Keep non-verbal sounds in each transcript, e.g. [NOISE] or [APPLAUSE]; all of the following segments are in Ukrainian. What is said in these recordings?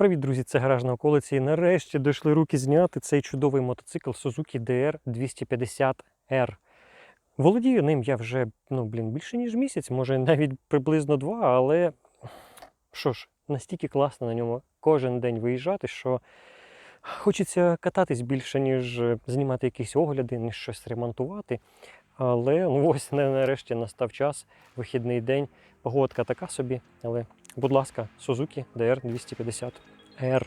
Привіт, друзі! Це гараж на околиці. І нарешті дійшли руки зняти цей чудовий мотоцикл Suzuki DR 250R. Володію ним я вже ну, блін, більше ніж місяць, може навіть приблизно два, але що ж, настільки класно на ньому кожен день виїжджати, що хочеться кататись більше, ніж е, знімати якісь огляди, ніж щось ремонтувати. Але ну, ось нарешті настав час, вихідний день. Погодка така собі, але, будь ласка, Suzuki DR 250R.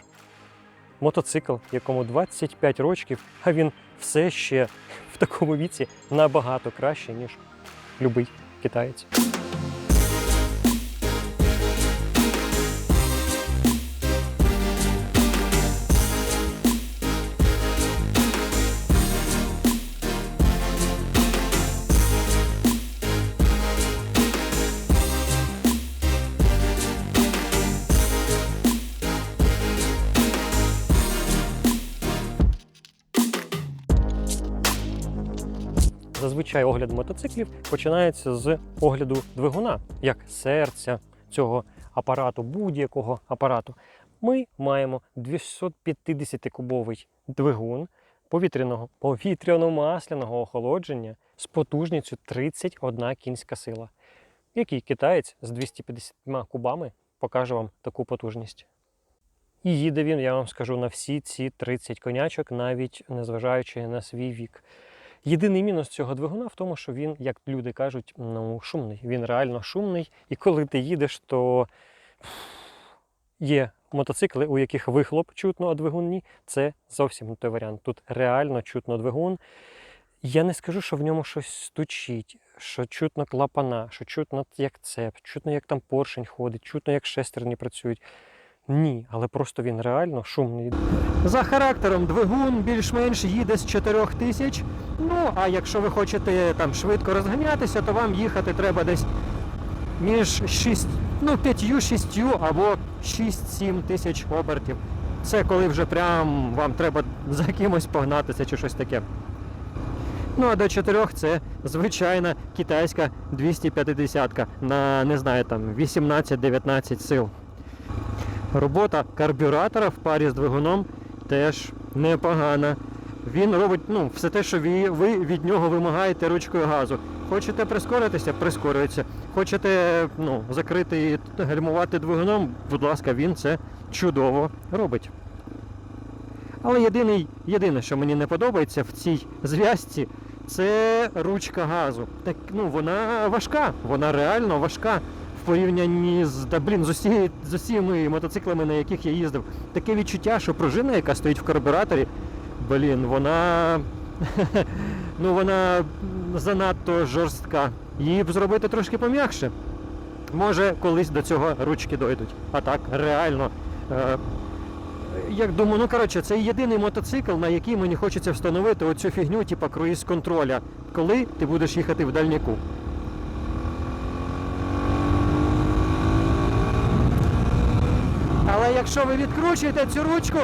Мотоцикл, якому 25 років, а він все ще в такому віці набагато краще, ніж любий китаєць. Зазвичай огляд мотоциклів починається з огляду двигуна, як серця цього апарату, будь-якого апарату. Ми маємо 250-кубовий двигун повітряного повітряно-масляного охолодження з потужністю 31 кінська сила. Який китаєць з 250 кубами покаже вам таку потужність. І їде він, я вам скажу, на всі ці 30 конячок, навіть незважаючи на свій вік. Єдиний мінус цього двигуна в тому, що він, як люди кажуть, ну, шумний. Він реально шумний. І коли ти їдеш, то є мотоцикли, у яких вихлоп чутно, а двигун. Це зовсім не той варіант. Тут реально чутно двигун. Я не скажу, що в ньому щось стучить, що чутно клапана, що чутно як цеп, чутно, як там поршень ходить, чутно, як шестерні працюють. Ні, але просто він реально шумний. За характером двигун більш-менш їде з 4000. Ну, а якщо ви хочете там швидко розганятися, то вам їхати треба десь між 6, ну, 5-6 або 6-7 тисяч обертів. Це коли вже прям вам треба за кимось погнатися чи щось таке. Ну а до 4 це звичайна китайська 250 на не знаю там 18-19 сил. Робота карбюратора в парі з двигуном теж непогана. Він робить ну, все те, що ви, від нього вимагаєте ручкою газу. Хочете прискоритися, прискорюється. Хочете ну, закрити і гальмувати двигуном, будь ласка, він це чудово робить. Але єдиний, єдине, що мені не подобається в цій зв'язці, це ручка газу. Так, ну, вона важка, вона реально важка порівнянні з, та, блін, з, усі, з усіми мотоциклами, на яких я їздив. Таке відчуття, що пружина, яка стоїть в карбюраторі, блін, вона. [LAUGHS] ну, вона занадто жорстка. Її б зробити трошки пом'якше. Може, колись до цього ручки дойдуть. А так, реально. Е, як думаю, ну коротше, це єдиний мотоцикл, на який мені хочеться встановити оцю фігню, типу круїз контроля, коли ти будеш їхати в дальняку. Якщо ви відкручуєте цю ручку,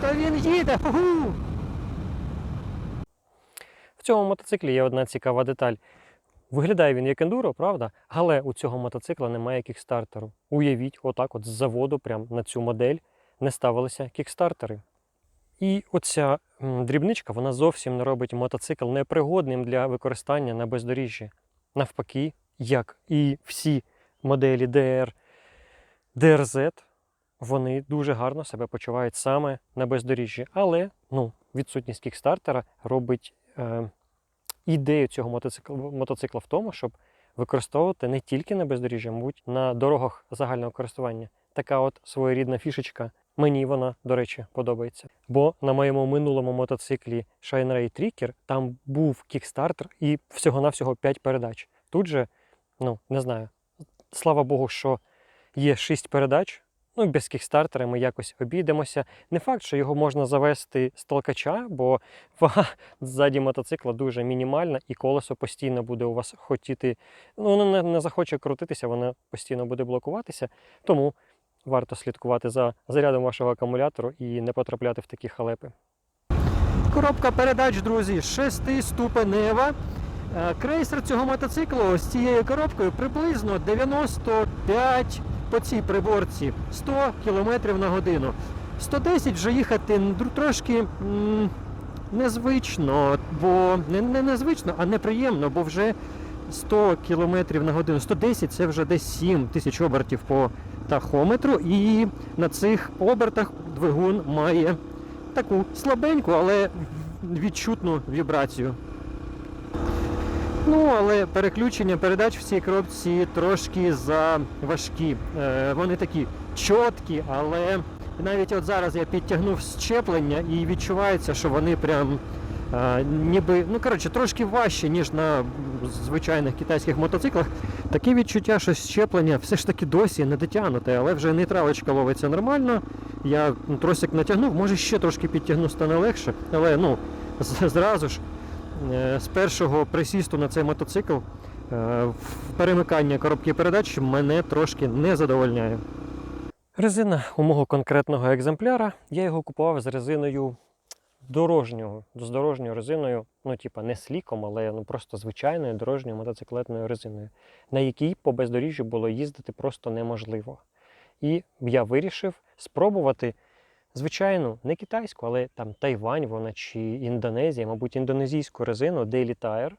то він їде. Ху-ху! В цьому мотоциклі є одна цікава деталь. Виглядає він як ендуро, правда? Але у цього мотоцикла немає кікстартеру. Уявіть, отак от з заводу, прям на цю модель, не ставилися кікстартери. І оця дрібничка вона зовсім не робить мотоцикл непригодним для використання на бездоріжжі. Навпаки, як і всі моделі DR, DRZ, вони дуже гарно себе почувають саме на бездоріжжі. Але ну, відсутність кікстартера робить е, ідею цього мотоцикла, мотоцикла в тому, щоб використовувати не тільки на бездоріжжі, мабуть, на дорогах загального користування. Така от своєрідна фішечка. Мені вона, до речі, подобається. Бо на моєму минулому мотоциклі Shine Ray Tricker там був кікстартер і всього-навсього 5 передач. Тут же, ну, не знаю, слава Богу, що є 6 передач. Ну, без кікстартера ми якось обійдемося. Не факт, що його можна завести з толкача, бо [LAUGHS] вага ззаді мотоцикла дуже мінімальна, і колесо постійно буде у вас хотіти. Ну, воно не, не захоче крутитися, воно постійно буде блокуватися. Тому варто слідкувати за зарядом вашого акумулятору і не потрапляти в такі халепи. Коробка передач, друзі, шестиступенева. Е, Крейсер цього мотоциклу з цією коробкою приблизно 95 по цій приборці 100 км на годину. 110 вже їхати трошки незвично, бо не, не незвично, а неприємно, бо вже 100 км на годину. 110 це вже десь 7 тисяч обертів по тахометру, і на цих обертах двигун має таку слабеньку, але відчутну вібрацію. Ну, але переключення передач в цій коробці трошки заважкі. Е, вони такі чіткі, але навіть от зараз я підтягнув щеплення і відчувається, що вони прям е, ніби, ну коротше, трошки важче, ніж на звичайних китайських мотоциклах. Таке відчуття, що щеплення все ж таки досі не дотягнуте, але вже нейтралочка ловиться нормально. Я тросик натягнув, може ще трошки підтягну, стане легше, але ну зразу ж з першого присісту на цей мотоцикл е, перемикання коробки передач мене трошки не задовольняє. Резина у мого конкретного екземпляра. Я його купував з резиною дорожнього, з дорожньою резиною, ну, типа не сліком, але ну, просто звичайною дорожньою мотоциклетною резиною, на якій по бездоріжжю було їздити просто неможливо. І я вирішив спробувати звичайну, не китайську, але там Тайвань вона чи Індонезія, мабуть, індонезійську резину Daily Tire.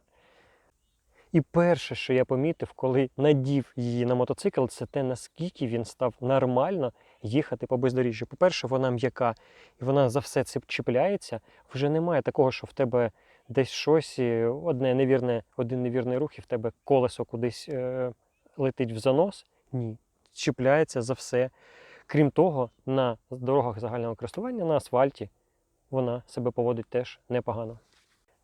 І перше, що я помітив, коли надів її на мотоцикл, це те, наскільки він став нормально їхати по бездоріжжю. По-перше, вона м'яка і вона за все це чіпляється. Вже немає такого, що в тебе десь щось, одне невірне, один невірний рух, і в тебе колесо кудись е, летить в занос. Ні, чіпляється за все. Крім того, на дорогах загального користування на асфальті вона себе поводить теж непогано.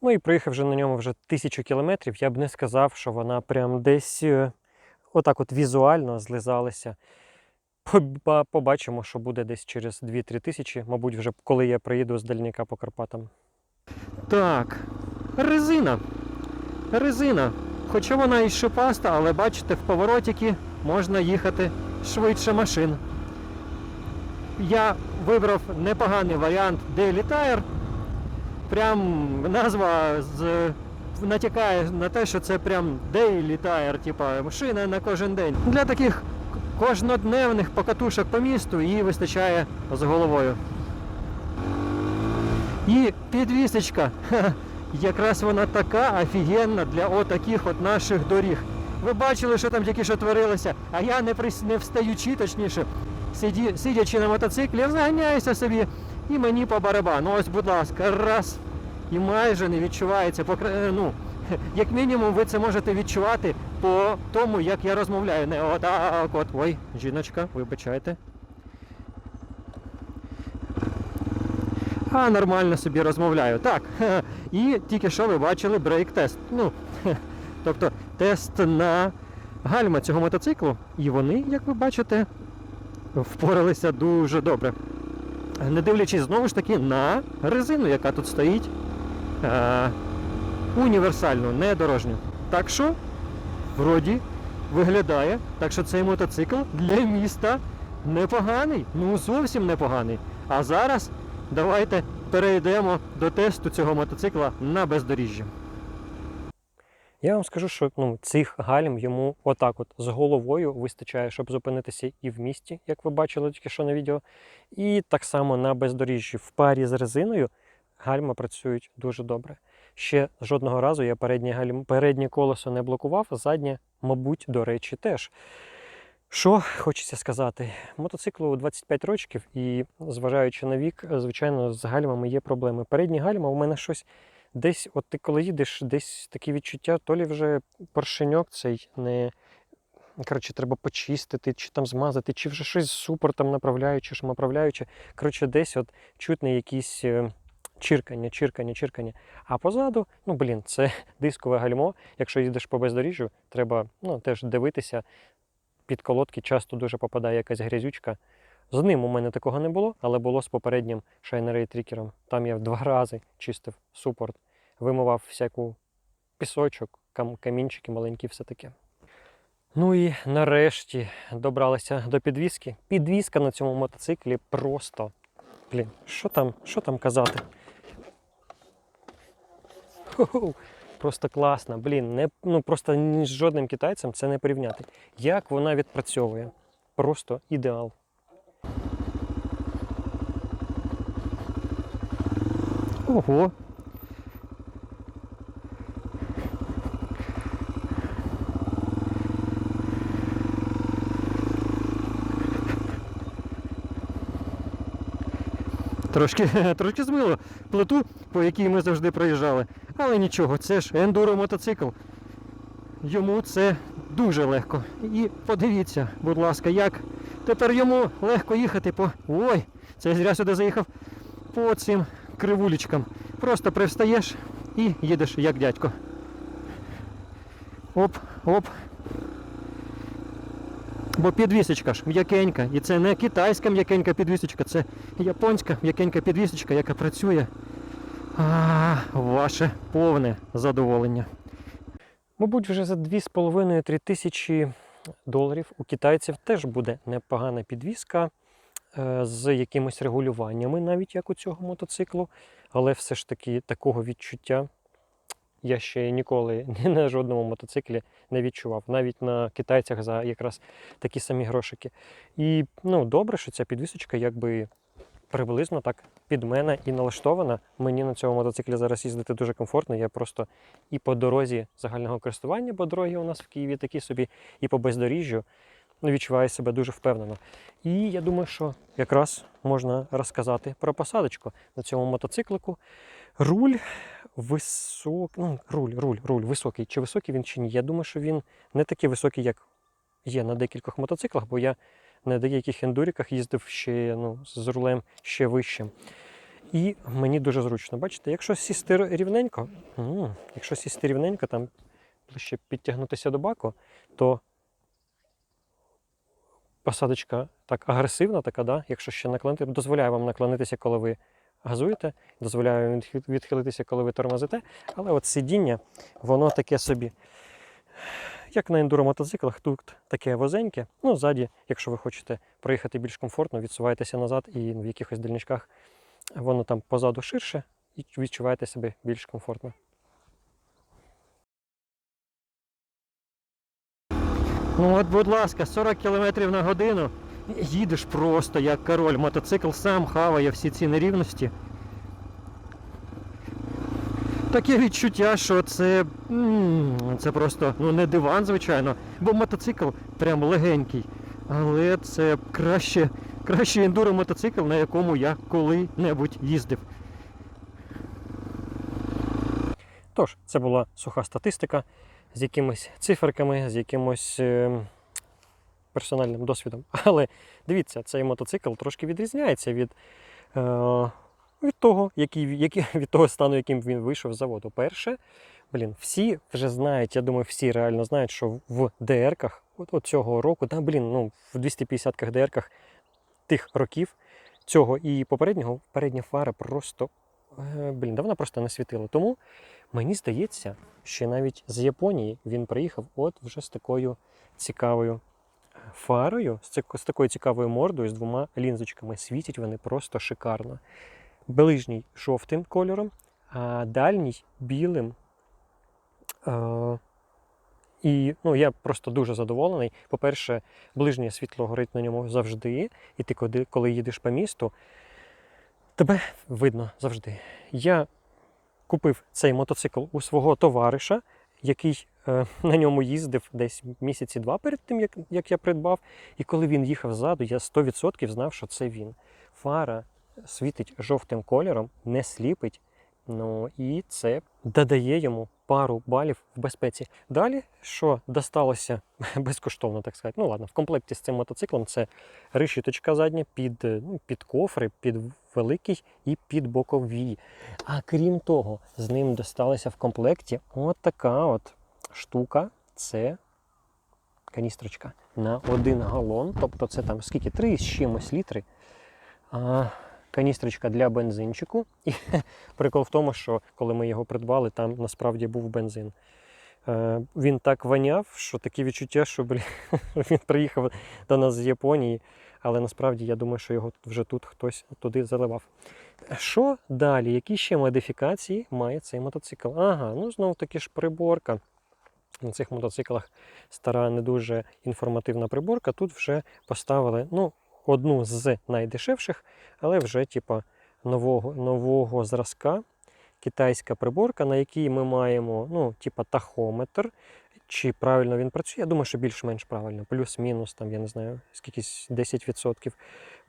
Ну і проїхавши на ньому вже тисячу кілометрів, я б не сказав, що вона прям десь е, отак от візуально злизалася. Побачимо, що буде десь через 2-3 тисячі, мабуть, вже коли я приїду з дальніка по Карпатам. Так, резина. Резина. Хоча вона і шипаста, але бачите, в поворотики можна їхати швидше машин. Я вибрав непоганий варіант Daily Tire. Прям назва з, натякає на те, що це прям Daily Tire, типа машина на кожен день. Для таких кожнодневних покатушок по місту її вистачає з головою. І підвісочка. Якраз вона така офігенна для отаких от наших доріг. Ви бачили, що там тільки що творилося, а я не, прис... не встаючи, точніше. Сидячи на мотоциклі, заганяюся собі і мені по барабану. Ось, будь ласка, раз. І майже не відчувається. Е, Ну, [LAUGHS] як мінімум, ви це можете відчувати по тому, як я розмовляю. Не отак от. Ой, жіночка, вибачайте. А нормально собі розмовляю. Так. [LAUGHS] І тільки що ви бачили брейк-тест. Ну, [LAUGHS] тобто тест на гальма цього мотоциклу. І вони, як ви бачите, впоралися дуже добре. Не дивлячись знову ж таки на резину, яка тут стоїть. Е, універсальну, не дорожню. Так що, вроді, виглядає, так що цей мотоцикл для міста непоганий. Ну зовсім непоганий. А зараз давайте перейдемо до тесту цього мотоцикла на бездоріжжі. Я вам скажу, що ну, цих гальм йому отак от з головою вистачає, щоб зупинитися і в місті, як ви бачили тільки що на відео. І так само на бездоріжжі в парі з резиною гальма працюють дуже добре. Ще жодного разу я переднє, гальм... переднє колесо не блокував, заднє, мабуть, до речі, теж. Що хочеться сказати? Мотоциклу 25 років, і зважаючи на вік, звичайно, з гальмами є проблеми. Передні гальма у мене щось десь, от ти коли їдеш, десь таке відчуття, то лі вже поршеньок цей не. Коротше, треба почистити, чи там змазати, чи вже щось з супортом направляючи, шмаправляючи. Коротше, десь от чутне якісь е, чиркання, чиркання, чиркання. А позаду, ну блін, це [LAUGHS] дискове гальмо. Якщо їдеш по бездоріжжю, треба ну, теж дивитися. Під колодки часто дуже попадає якась грязючка. З ним у мене такого не було, але було з попереднім Shiner трікером. Там я два рази чистив супорт, вимивав всяку пісочок, кам- камінчики маленькі, все таке. Ну і нарешті добралися до підвіски. Підвіска на цьому мотоциклі просто. Блін, що там, що там казати? Ху-ху, Просто класна. Блін, не, ну просто ні з жодним китайцем це не порівняти. Як вона відпрацьовує? просто ідеал. Ого. Трошки, [LAUGHS] трошки змило плиту, по якій ми завжди проїжджали. Але нічого, це ж ендуро мотоцикл. Йому це дуже легко. І подивіться, будь ласка, як тепер йому легко їхати по. Ой, це зря сюди заїхав по цим кривулечкам. Просто привстаєш і їдеш як дядько. Оп, оп. Бо підвісочка ж м'якенька. І це не китайська м'якенька підвісочка, це японська м'якенька підвісочка, яка працює. А, ваше повне задоволення. Мабуть, вже за 2,5-3 тисячі доларів у китайців теж буде непогана підвіска з якимись регулюваннями, навіть як у цього мотоциклу. Але все ж таки такого відчуття я ще ніколи [LAUGHS] ні на жодному мотоциклі не відчував. Навіть на китайцях за якраз такі самі грошики. І ну, добре, що ця підвісочка якби приблизно так під мене і налаштована. Мені на цьому мотоциклі зараз їздити дуже комфортно. Я просто і по дорозі загального користування, бо дороги у нас в Києві такі собі, і по бездоріжжю ну, відчуваю себе дуже впевнено. І я думаю, що якраз можна розказати про посадочку на цьому мотоциклику. Руль високий, ну, руль, руль, руль високий. Чи високий він чи ні? Я думаю, що він не такий високий, як є на декількох мотоциклах, бо я на деяких ендуріках їздив ще ну, з рулем ще вищим. І мені дуже зручно. Бачите, якщо сісти рівненько, якщо сісти рівненько, там ближче підтягнутися до баку, то посадочка так агресивна, така, да? якщо ще наклонити, дозволяє вам наклонитися, коли ви газуєте, дозволяє вам відхилитися, коли ви тормозите. Але от сидіння, воно таке собі. Як на ендуро-мотоциклах, тут таке возеньке. Ну, ззаді, якщо ви хочете проїхати більш комфортно, відсуваєтеся назад і в якихось дальничках воно там позаду ширше і відчуваєте себе більш комфортно. Ну от, будь ласка, 40 км на годину. Їдеш просто як король. Мотоцикл сам хаває всі ці нерівності. Таке відчуття, що це, це просто ну, не диван, звичайно, бо мотоцикл прям легенький. Але це краще, кращий ендуро мотоцикл, на якому я коли-небудь їздив. Тож, це була суха статистика з якимись циферками, з якимось е, персональним досвідом. [LAUGHS] Але дивіться, цей мотоцикл трошки відрізняється від, е, від того, який, [LAUGHS] від того стану, яким він вийшов з заводу. Перше, блін, всі вже знають, я думаю, всі реально знають, що в ДРках от, от цього року, та, блін, ну, в 250-ках ДРках тих років цього і попереднього, передня фара просто, блін, да вона просто не світила. Тому мені здається, що навіть з Японії він приїхав от вже з такою цікавою фарою, з, такою цікавою мордою, з двома лінзочками. Світять вони просто шикарно. Ближній жовтим кольором, а дальній білим. Е, і ну, я просто дуже задоволений. По-перше, ближнє світло горить на ньому завжди. І ти, коли їдеш по місту, тебе видно завжди. Я купив цей мотоцикл у свого товариша, який е, [LAUGHS] на ньому їздив десь місяці два перед тим, як, як я придбав. І коли він їхав ззаду, я 100% знав, що це він. Фара світить жовтим кольором, не сліпить. Ну і це додає йому пару балів в безпеці. Далі, що досталося [LAUGHS] безкоштовно, так сказати. Ну ладно, в комплекті з цим мотоциклом це решіточка задня під, ну, під кофри, під великий і під бокові. А крім того, з ним досталася в комплекті от така от штука. Це каністрочка на один галон. Тобто це там скільки? Три з чимось літри. А, каністрочка для бензинчику. І [LAUGHS] прикол в тому, що коли ми його придбали, там насправді був бензин. Е, він так воняв, що таке відчуття, що блін, [LAUGHS] він приїхав до нас з Японії, але насправді я думаю, що його вже тут хтось туди заливав. Що далі? Які ще модифікації має цей мотоцикл? Ага, ну знову таки ж приборка. на цих мотоциклах стара не дуже інформативна приборка. Тут вже поставили ну, одну з найдешевших, але вже типа нового, нового зразка. Китайська приборка, на якій ми маємо ну, типа тахометр. Чи правильно він працює? Я думаю, що більш-менш правильно. Плюс-мінус, там, я не знаю, скількись 10%.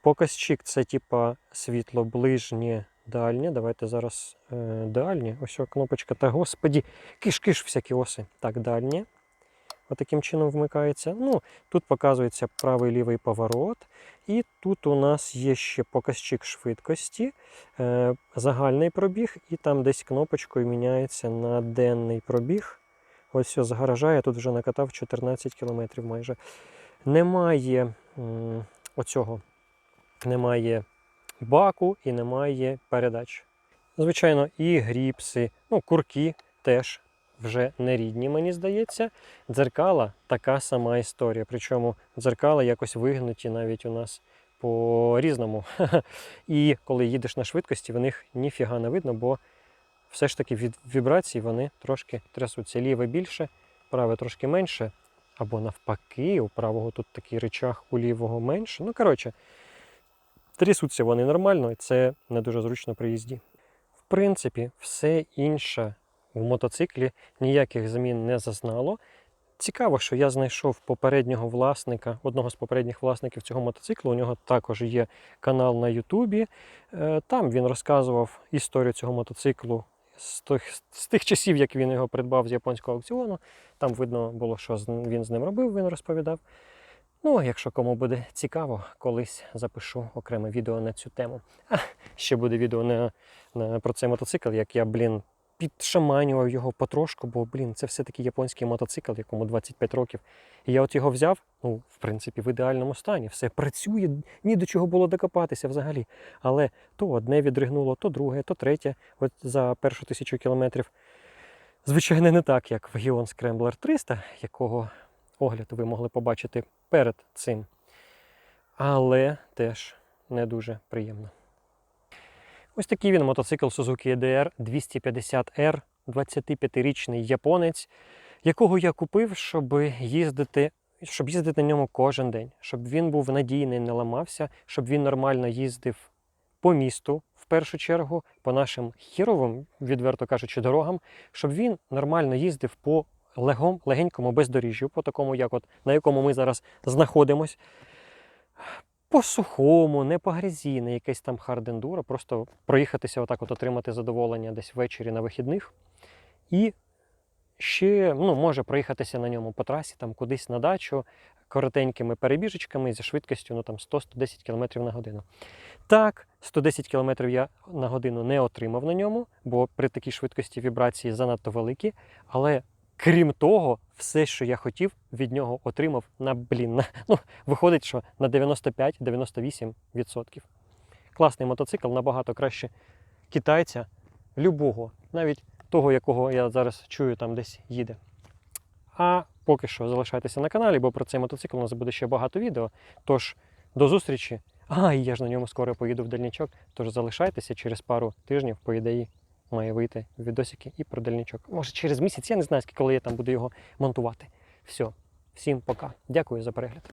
Показчик це типа світло ближнє, дальнє. Давайте зараз е, дальнє. Ось кнопочка. Та господі, киш-киш всякі оси. Так, дальнє. Отаким чином вмикається. Ну, тут показується правий лівий поворот. І тут у нас є ще показчик швидкості, е, загальний пробіг, і там десь кнопочкою міняється на денний пробіг. Ось все, з гаража я тут вже накатав 14 кілометрів майже. Немає оцього, немає баку і немає передач. Звичайно, і гріпси, ну, курки теж вже не рідні, мені здається. Дзеркала така сама історія. Причому дзеркала якось вигнуті навіть у нас по-різному. [LAUGHS] І коли їдеш на швидкості, в них ніфіга не видно, бо все ж таки від вібрацій вони трошки трясуться. Ліве більше, праве трошки менше. Або навпаки, у правого тут такий речах, у лівого менше. Ну, коротше, трясуться вони нормально, і це не дуже зручно при їзді. В принципі, все інше в мотоциклі ніяких змін не зазнало. Цікаво, що я знайшов попереднього власника, одного з попередніх власників цього мотоциклу. У нього також є канал на Ютубі. Е, Там він розказував історію цього мотоциклу з тих, з тих часів, як він його придбав з японського аукціону. Там видно було, що він з ним робив, він розповідав. Ну, якщо кому буде цікаво, колись запишу окреме відео на цю тему. А ще буде відео на, на, про цей мотоцикл, як я, блін, підшаманював його потрошку, бо, блін, це все-таки японський мотоцикл, якому 25 років. І я от його взяв, ну, в принципі, в ідеальному стані. Все працює, ні до чого було докопатися взагалі. Але то одне відригнуло, то друге, то третє, от за першу тисячу кілометрів. Звичайно, не так, як в Gion Scrambler 300, якого огляд ви могли побачити перед цим. Але теж не дуже приємно. Ось такий він мотоцикл Suzuki EDR 250R, 25-річний японець, якого я купив, щоб їздити, щоб їздити на ньому кожен день, щоб він був надійний, не ламався, щоб він нормально їздив по місту, в першу чергу, по нашим хіровим, відверто кажучи, дорогам, щоб він нормально їздив по легом, легенькому бездоріжжю, по такому, як от, на якому ми зараз знаходимось. По сухому, не по грязі, не якесь там хардендуро, просто проїхатися отак, от отримати задоволення десь ввечері на вихідних. І ще ну, може проїхатися на ньому по трасі, там кудись на дачу, коротенькими перебіжечками зі швидкістю ну, там 100-110 км на годину. Так, 110 км я на годину не отримав на ньому, бо при такій швидкості вібрації занадто великі. Але крім того, все, що я хотів, від нього отримав на блін. На, ну, виходить, що на 95-98%. Класний мотоцикл, набагато краще китайця, любого, навіть того, якого я зараз чую, там десь їде. А поки що залишайтеся на каналі, бо про цей мотоцикл у нас буде ще багато відео. Тож до зустрічі. А, і я ж на ньому скоро поїду в дальнічок. Тож залишайтеся через пару тижнів, по ідеї, має вийти відосики і про дальнічок. Може через місяць, я не знаю, скільки коли я там буду його монтувати. Все, всім пока. Дякую за перегляд.